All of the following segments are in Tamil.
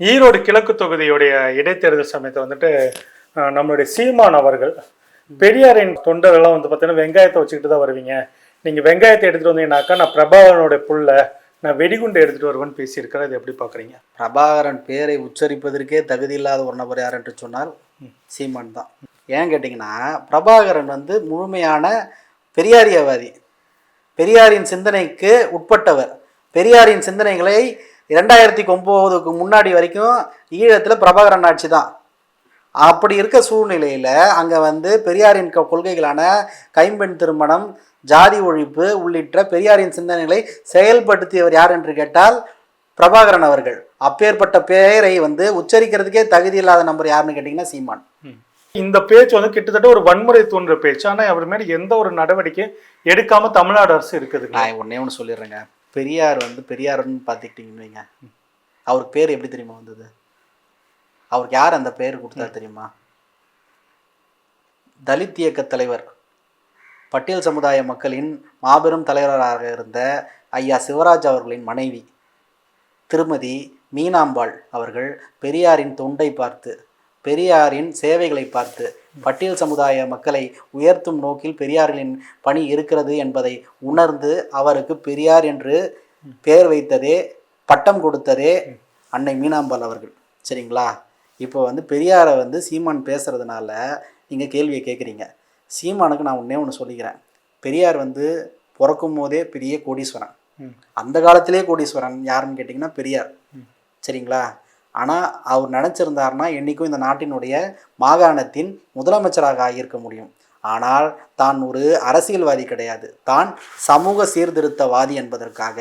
ஈரோடு கிழக்கு தொகுதியுடைய இடைத்தேர்தல் சமயத்தை வந்துட்டு நம்மளுடைய சீமான் அவர்கள் பெரியாரின் தொண்டரெல்லாம் வந்து பார்த்தீங்கன்னா வெங்காயத்தை வச்சுக்கிட்டு தான் வருவீங்க. நீங்கள் வெங்காயத்தை எடுத்துகிட்டு வந்தீங்கன்னாக்கா நான் பிரபாகரனுடைய புள்ள நான் வெடிகுண்டு எடுத்துகிட்டு வருவேன்னு பேசியிருக்கிறேன். இது எப்படி பார்க்குறீங்க பிரபாகரன் பேரை உச்சரிப்பதற்கே தகுதி இல்லாத ஒரு நபர் யார் என்று சொன்னால் சீமான் தான். ஏன் கேட்டிங்கன்னா பிரபாகரன் வந்து முழுமையான பெரியாரியவாதி. பெரியாரின் சிந்தனைக்கு உட்பட்டவர். பெரியாரின் சிந்தனைகளை இரண்டாயிரத்தி ஒம்போதுக்கு முன்னாடி வரைக்கும் ஈழத்தில் பிரபாகரன் ஆட்சி தான். அப்படி இருக்க சூழ்நிலையில் அங்கே வந்து பெரியாரின் கொள்கைகளான கைம்பெண் திருமணம் ஜாதி ஒழிப்பு உள்ளிட்ட பெரியாரின் சிந்தனைகளை செயல்படுத்தியவர் யார் என்று கேட்டால் பிரபாகரன் அவர்கள். அப்பேற்பட்ட பெயரை வந்து உச்சரிக்கிறதுக்கே தகுதி இல்லாத நபர் யாருன்னு கேட்டிங்கன்னா சீமான். இந்த பேச்சு வந்து கிட்டத்தட்ட ஒரு வன்முறை தூண்டுற பேச்சு. ஆனால் அவர் மேலே எந்த ஒரு நடவடிக்கை எடுக்காம தமிழ்நாடு அரசு இருக்குதுங்க. நான் ஒன்றே ஒன்று சொல்லிடுறேங்க. பெரியார் வந்து பெரியார்னு பார்த்துக்கிட்டிங்கன்னு வைங்க. அவருக்கு பேர் எப்படி தெரியுமா வந்தது? அவருக்கு யார் அந்த பெயர் கொடுத்தா தெரியுமா? தலித் இயக்க தலைவர் பட்டியல் சமுதாய மக்களின் மாபெரும் தலைவராக இருந்த ஐயா சிவராஜ் அவர்களின் மனைவி திருமதி மீனாம்பாள் அவர்கள் பெரியாரின் தொண்டை பார்த்து பெரியாரின் சேவைகளை பார்த்து பட்டியல் சமுதாய மக்களை உயர்த்தும் நோக்கில் பெரியாரின் பணி இருக்கிறது என்பதை உணர்ந்து அவருக்கு பெரியார் என்று பெயர் வைத்ததே பட்டம் கொடுத்ததே அன்னை மீனாம்பாள் அவர்கள். சரிங்களா? இப்போ வந்து பெரியாரை வந்து சீமான் பேசுறதுனால நீங்கள் கேள்வியை கேட்குறீங்க சீமானுக்கு நான் ஒன்றே ஒன்று சொல்லிக்கிறேன். பெரியார் வந்து பிறக்கும் போதே பெரிய கோடீஸ்வரன். அந்த காலத்திலே கோடீஸ்வரன் யாருன்னு கேட்டிங்கன்னா பெரியார். சரிங்களா? ஆனால் அவர் நினச்சிருந்தாருன்னா என்றைக்கும் இந்த நாட்டினுடைய மாகாணத்தின் முதலமைச்சராக ஆகியிருக்க முடியும். ஆனால் தான் ஒரு அரசியல்வாதி கிடையாது. தான் சமூக சீர்திருத்தவாதி என்பதற்காக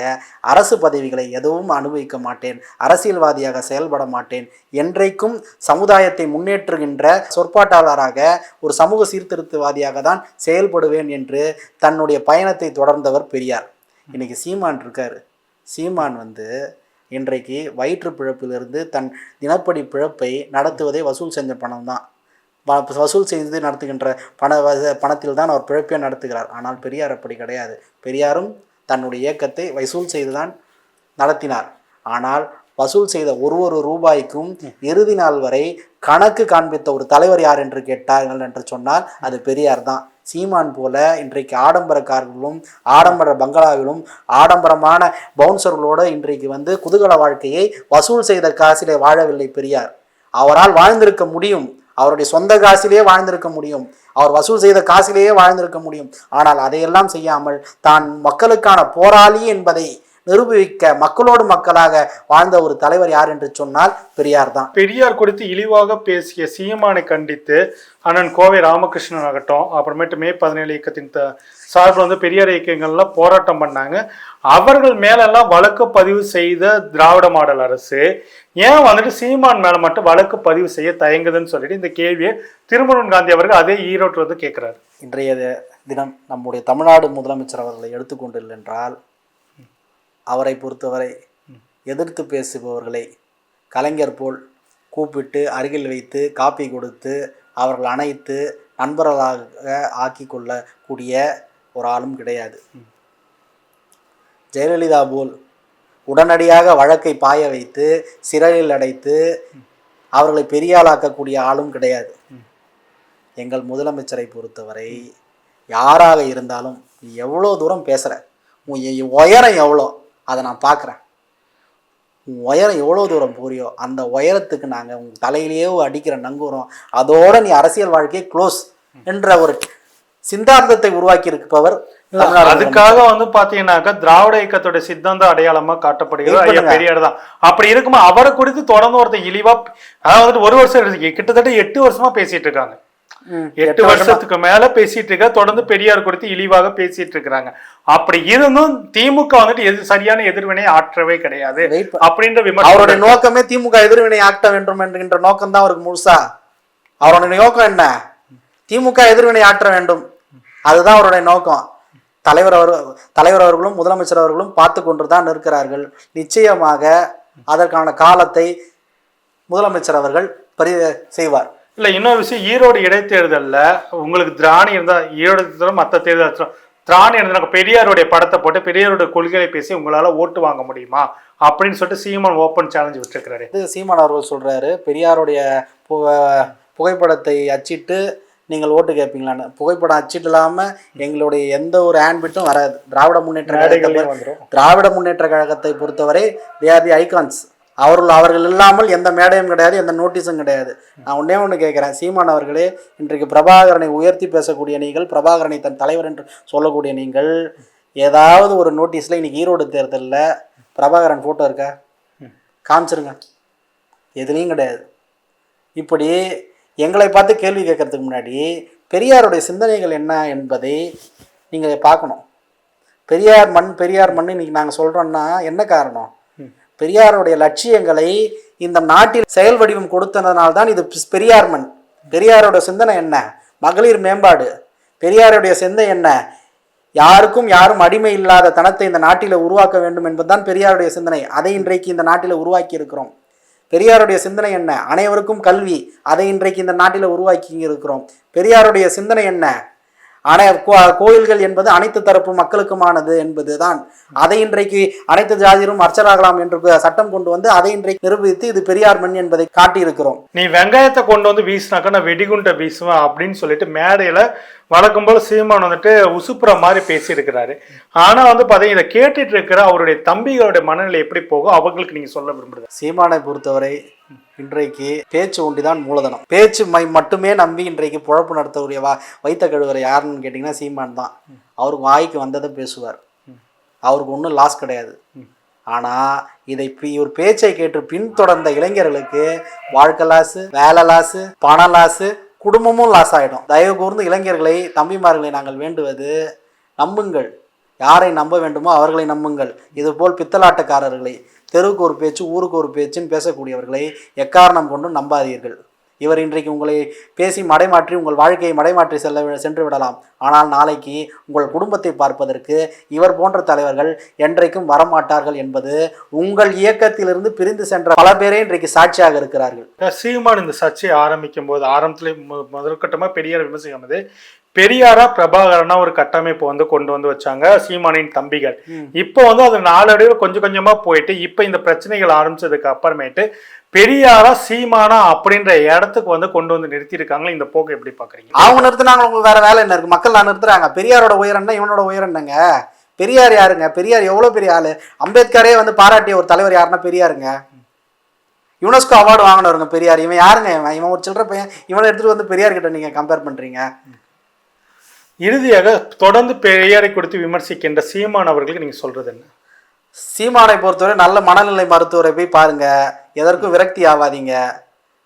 அரசு பதவிகளை எதுவும் அனுபவிக்க மாட்டேன் அரசியல்வாதியாக செயல்பட மாட்டேன். என்றைக்கும் சமுதாயத்தை முன்னேற்றுகின்ற சொற்பாட்டாளராக ஒரு சமூக சீர்திருத்தவாதியாக தான் செயல்படுவேன் என்று தன்னுடைய பயணத்தை தொடர்ந்தவர் பெரியார். இன்னைக்கு சீமான் இருக்கார். சீமான் வந்து இன்றைக்கு வயிற்று பிழப்பிலிருந்து தன் தினப்படி பிழப்பை நடத்துவதே வசூல் செஞ்ச பணம் தான் வசூல் செய்து நடத்துகின்ற பண வ- பணத்தில் தான் அவர் பிழப்பே நடத்துகிறார். ஆனால் பெரியார் அப்படி கிடையாது. பெரியாரும் தன்னுடைய இயக்கத்தை வசூல் செய்து தான் நடத்தினார். ஆனால் வசூல் செய்த ஒரு ஒரு ரூபாய்க்கும் இறுதி நாள் வரை கணக்கு காண்பித்த ஒரு தலைவர் யார் என்று கேட்டார்கள் என்று சொன்னால் அது பெரியார் தான் சீமான் போல இன்றைக்கு ஆடம்பர கார்களும் ஆடம்பர பங்களாவிலும் ஆடம்பரமான பவுன்சர்களோடு இன்றைக்கு வந்து குதூகல வாழ்க்கையை வசூல் செய்த காசிலே வாழவில்லை பெரியார். அவரால் வாழ்ந்திருக்க முடியும். அவருடைய சொந்த காசிலேயே வாழ்ந்திருக்க முடியும். அவர் வசூல் செய்த காசிலேயே வாழ்ந்திருக்க முடியும். ஆனால் அதையெல்லாம் செய்யாமல் தான் மக்களுக்கான போராளி என்பதை நிரூபிக்க மக்களோடு மக்களாக வாழ்ந்த ஒரு தலைவர் யார் என்று சொன்னால் பெரியார் தான். பெரியார் குறித்து இழிவாக பேசிய சீமானை கண்டித்து அண்ணன் கோவை ராமகிருஷ்ணன் ஆகட்டும் அப்புறமேட்டு மே பதினேழு இயக்கத்தின் த- சார்பில் வந்து பெரியார் இயக்கங்கள்லாம் போராட்டம் பண்ணாங்க. அவர்கள் மேலெல்லாம் வழக்கு பதிவு செய்த திராவிட மாடல் அரசு ஏன் வந்துட்டு சீமான் மேல மட்டும் வழக்கு பதிவு செய்ய தயங்குதுன்னு சொல்லிட்டு இந்த கேள்வியை திருமணன் காந்தி அவர்கள் அதே ஈரோட்டில் வந்து கேட்கிறாரு. இன்றைய தினம் நம்முடைய தமிழ்நாடு முதலமைச்சர் அவர்களை எடுத்துக்கொண்டில்லை என்றால் அவரை பொறுத்தவரை எதிர்த்து பேசுபவர்களை கலைஞர் போல் கூப்பிட்டு அருகில் வைத்து காப்பி கொடுத்து அவர்கள் அணைத்து நண்பர்களாக ஆக்கி கொள்ளக்கூடிய ஒரு ஆளும் கிடையாது. ஜெயலலிதா போல் உடனடியாக வழக்கை பாய வைத்து சிறையில் அடைத்து அவர்களை பெரியாளாக்கக்கூடிய ஆளும் கிடையாது. எங்கள் முதலமைச்சரை பொறுத்தவரை யாராக இருந்தாலும் நீ எவ்வளோ தூரம் பேசுகிற உன் உயரம் எவ்வளோ? அதை நான் பார்க்குறேன். உன் உயரம் எவ்வளோ தூரம் போறியோ அந்த உயரத்துக்கு நாங்கள் உன் தலையிலேயே அடிக்கிற நங்கூரம் அதோட நீ அரசியல் வாழ்க்கையை க்ளோஸ் என்ற ஒரு சிந்தாந்தத்தை உருவாக்கி இருப்பவர் அதுக்காக வந்து பாத்தீங்கன்னாக்கா திராவிட இயக்கத்தோட சித்தாந்த அடையாளமா காட்டப்படுகிறது. ஐயா. பெரியார் தான். அப்படி இருக்குமா அவரை குறித்து தொடர்ந்து ஒருத்தர் இழிவா அதாவது ஒரு வருஷம். கிட்டத்தட்ட எட்டு வருஷமா பேசிட்டு இருக்காங்க. எட்டு வருஷத்துக்கு மேல பேசிட்டு இருக்க தொடர்ந்து பெரியார் குறித்து இழிவாக பேசிட்டு இருக்கிறாங்க. அப்படி இருந்தும் திமுக வந்துட்டு எது சரியான எதிர்வினை ஆற்றவே கிடையாது. அப்படின்ற அவருடைய விமர்சனம் நோக்கமே திமுக எதிர்வினை ஆட்ட வேண்டும் என்கின்ற நோக்கம் தான் அவருக்கு முழுசா. அவருடைய நோக்கம் என்ன? திமுக எதிர்வினை ஆற்ற வேண்டும். அதுதான் அவருடைய நோக்கம். தலைவர் அவர் தலைவர் அவர்களும் முதலமைச்சர் அவர்களும் பார்த்து கொண்டு தான் இருக்கிறார்கள் நிச்சயமாக அதற்கான காலத்தை முதலமைச்சர் அவர்கள் பரி செய்வார். இல்ல இன்னொரு விஷயம் ஈரோடு இடைத்தேர்தல்ல உங்களுக்கு திராணி இருந்தா ஈரோடு தேர்தலும் மற்ற தேர்தல் திராணி எழுதின பெரியாருடைய படத்தை போட்டு பெரியாருடைய கொள்கைகளை பேசி உங்களால ஓட்டு வாங்க முடியுமா? அப்படின்னு சொல்லிட்டு சீமான் ஓப்பன் சேலஞ்ச் விட்டுருக்கிறாரு. இது சீமான் அவர்கள் சொல்றாரு பெரியாருடைய புகைப்படத்தை அச்சிட்டு நீங்கள் ஓட்டு கேட்பீங்களான்னு புகைப்படம் அச்சிட்டு இல்லாமல் எங்களுடைய எந்த ஒரு ஹேண்ட்பிட்டும் வராது. திராவிட முன்னேற்ற கழகத்தை திராவிட முன்னேற்ற கழகத்தை பொறுத்தவரை தே ஆர் தி ஐகான்ஸ் அவர்கள் அவர்கள் இல்லாமல் எந்த மேடையும் கிடையாது எந்த நோட்டீஸும் கிடையாது. நான் ஒன்றே ஒன்று கேட்குறேன். சீமான் அவர்களே இன்றைக்கு பிரபாகரனை உயர்த்தி பேசக்கூடிய நீங்கள் பிரபாகரனை தன் தலைவர் என்று சொல்லக்கூடிய நீங்கள் ஏதாவது ஒரு நோட்டீஸில் இன்றைக்கி ஈரோடு தேர்தலில் பிரபாகரன் ஃபோட்டோ இருக்கா? காமிச்சிருங்க. எதுலேயும் கிடையாது. இப்படி எங்களை பார்த்து கேள்வி கேட்கறதுக்கு முன்னாடி பெரியாருடைய சிந்தனைகள் என்ன என்பதை நீங்கள் பார்க்கணும். பெரியார் மண் பெரியார் மண் இன்றைக்கி நாங்கள் சொல்கிறோன்னா என்ன காரணம்? பெரியாருடைய லட்சியங்களை இந்த நாட்டில் செயல் வடிவம் கொடுத்ததுனால தான் இது பெரியார் மண் பெரியாரோட சிந்தனை என்ன? மகளிர் மேம்பாடு. பெரியாருடைய சிந்தை என்ன? யாருக்கும் யாரும் அடிமை இல்லாத தனத்தை இந்த நாட்டில் உருவாக்க வேண்டும் என்பதுதான் பெரியாருடைய சிந்தனை. அதை இன்றைக்கு இந்த நாட்டில் உருவாக்கி இருக்கிறோம். பெரியாருடைய சிந்தனை என்ன? அனைவருக்கும் கல்வி. அதை இன்றைக்கு இந்த நாட்டில் உருவாக்கி இருக்கிறோம். பெரியாருடைய சிந்தனை என்ன? அனை கோயில்கள் என்பது அனைத்து தரப்பு மக்களுக்குமானது என்பதுதான். அதை இன்றைக்கு அனைத்து ஜாதியிலும் அர்ச்சராகலாம் என்று சட்டம் கொண்டு வந்து அதை இன்றைக்கு நிரூபித்து இது பெரியார் மண் என்பதை காட்டியிருக்கிறோம். நீ வெங்காயத்தை கொண்டு வந்து வீசினாக்கா நான் வெடிகுண்டை வீசுவேன் அப்படின்னு சொல்லிட்டு மேடையில வழக்கம் போல் சீமான் வந்துட்டு உசுப்புற மாதிரி பேசியிருக்கிறாரு. ஆனால் வந்து பார்த்தீங்கன்னா இதை கேட்டுட்டு இருக்கிற அவருடைய தம்பிகளுடைய மனநிலை எப்படி போகும் அவங்களுக்கு நீங்கள் சொல்ல விரும்புறது. சீமானை பொறுத்தவரை இன்றைக்கு பேச்சு ஒன்றிதான் மூலதனம். பேச்சு மை மட்டுமே நம்பி இன்றைக்கு பொழப்பு நடத்தக்கூடிய வா வைத்த கழுவர் யாருன்னு கேட்டிங்கன்னா சீமான் தான். அவருக்கு வாய்க்கு வந்ததை பேசுவார். அவருக்கு ஒன்றும் லாஸ் கிடையாது. ஆனால் இதை பி- இவர் பேச்சை கேட்டு பின்தொடர்ந்த இளைஞர்களுக்கு வாழ்க்கை லாஸு வேலை லாஸு பண லாஸு குடும்பமும் லாஸ் ஆகிடும் தயவு கூர்ந்து இளைஞர்களை தம்பிமார்களை நாங்கள் வேண்டுவது நம்புங்கள். யாரை நம்ப வேண்டுமோ அவர்களை நம்புங்கள். இதுபோல் பித்தலாட்டக்காரர்களை தெருவுக்கு ஒரு பேச்சு ஊருக்கு ஒரு பேச்சுன்னு பேசக்கூடியவர்களை எக்காரணம் கொண்டும் நம்பாதீர்கள். இவர் இன்றைக்கு உங்களை பேசி மடைமாற்றி உங்கள் வாழ்க்கையை மடைமாற்றி செல்ல சென்று விடலாம். ஆனால் நாளைக்கு உங்கள் குடும்பத்தை பார்ப்பதற்கு இவர் போன்ற தலைவர்கள் என்றைக்கும் வரமாட்டார்கள் என்பது உங்கள் இயக்கத்திலிருந்து பிரிந்து சென்ற பல பேரே இன்றைக்கு சாட்சியாக இருக்கிறார்கள். சீமான் இந்த சர்ச்சையை ஆரம்பிக்கும் போது ஆரம்பத்தில் மு- பெரியார் விமர்சிக்கும் பெரியாரா பிரபாகரனா ஒரு கட்டமைப்பு வந்து கொண்டு வந்து வச்சாங்க சீமானின் தம்பிகள். இப்போ வந்து அது நாளடைவில் கொஞ்சம் கொஞ்சமா போயிட்டு இப்போ இந்த பிரச்சனைகள் ஆரம்பிச்சதுக்கு அப்புறமேட்டு பெரியாரா சீமானா அப்படின்ற இடத்துக்கு வந்து கொண்டு வந்து நிறுத்தியிருக்காங்களே? இந்த போக்கு எப்படி பாக்குறீங்க? அவங்க நிறுத்தினாங்க உங்களுக்கு வேற வேலை என்ன இருக்கு? மக்கள் நான் நிறுத்துறாங்க. பெரியாரோட உயரம் என்ன இவனோட உயரம் என்னங்க? பெரியார் யாருங்க? பெரியார் எவ்வளோ பெரிய ஆளு? அம்பேத்கரே வந்து பாராட்டிய ஒரு தலைவர் யாருன்னா பெரியாருங்க? யுனெஸ்கோ அவார்டு வாங்கினவருங்க பெரியார். இவன் யாருங்க? இவன் இவன் ஒரு சில்லற பையன். இவனை எடுத்துட்டு வந்து பெரியார் கிட்ட நீங்க கம்பேர் பண்றீங்க? இறுதியாக தொடர்ந்து பெரியாரை கொடுத்து விமர்சிக்கின்ற சீமான் அவர்களுக்கு நீங்கள் சொல்கிறது என்ன? சீமானை பொறுத்தவரை நல்ல மனநிலை மருத்துவரை போய் பாருங்கள் எதற்கும் விரக்தி ஆகாதீங்க.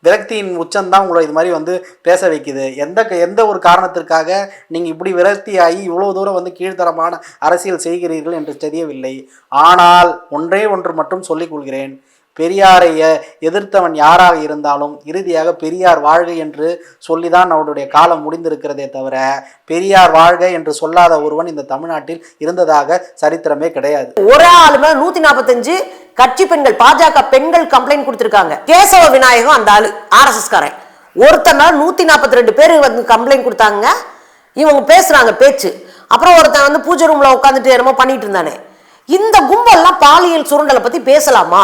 விரக்தியின் உச்சம்தான் உங்களை இது மாதிரி வந்து பேச வைக்குது. எந்த க- எந்த ஒரு காரணத்திற்காக நீங்கள் இப்படி விரக்தியாகி இவ்வளோ தூரம் வந்து கீழ்த்தரமான அரசியல் செய்கிறீர்கள் என்று தெரியவில்லை. ஆனால் ஒன்றே ஒன்று மட்டும் சொல்லிக் கொள்கிறேன். பெரியாரை எதிர்த்தவன் யாராக இருந்தாலும் இறுதியாக பெரியார் வாழ்க என்று சொல்லிதான் அவனுடைய காலம் முடிந்திருக்கிறதே தவிர பெரியார் வாழ்க என்று சொல்லாத ஒருவன் இந்த தமிழ்நாட்டில் இருந்ததாக சரித்திரமே கிடையாது. ஒரு ஆளுமே நூத்தி நாற்பத்தஞ்சு கட்சி பெண்கள் பாஜக பெண்கள் கம்ப்ளைண்ட் கொடுத்திருக்காங்க. கேசவ விநாயகம் அந்த ஆளு ஆர்எஸ்எஸ் காரன் ஒருத்தனால நூத்தி நாற்பத்தி ரெண்டு பேர் வந்து கம்ப்ளைண்ட் கொடுத்தாங்க. இவங்க பேசுறாங்க பேச்சு. அப்புறம் ஒருத்தன் வந்து பூஜை ரூம்ல உட்காந்துட்டு என்னமோ பண்ணிட்டு இருந்தானே. இந்த கும்பல்லாம் பாலியல் சுருண்டலை பத்தி பேசலாமா?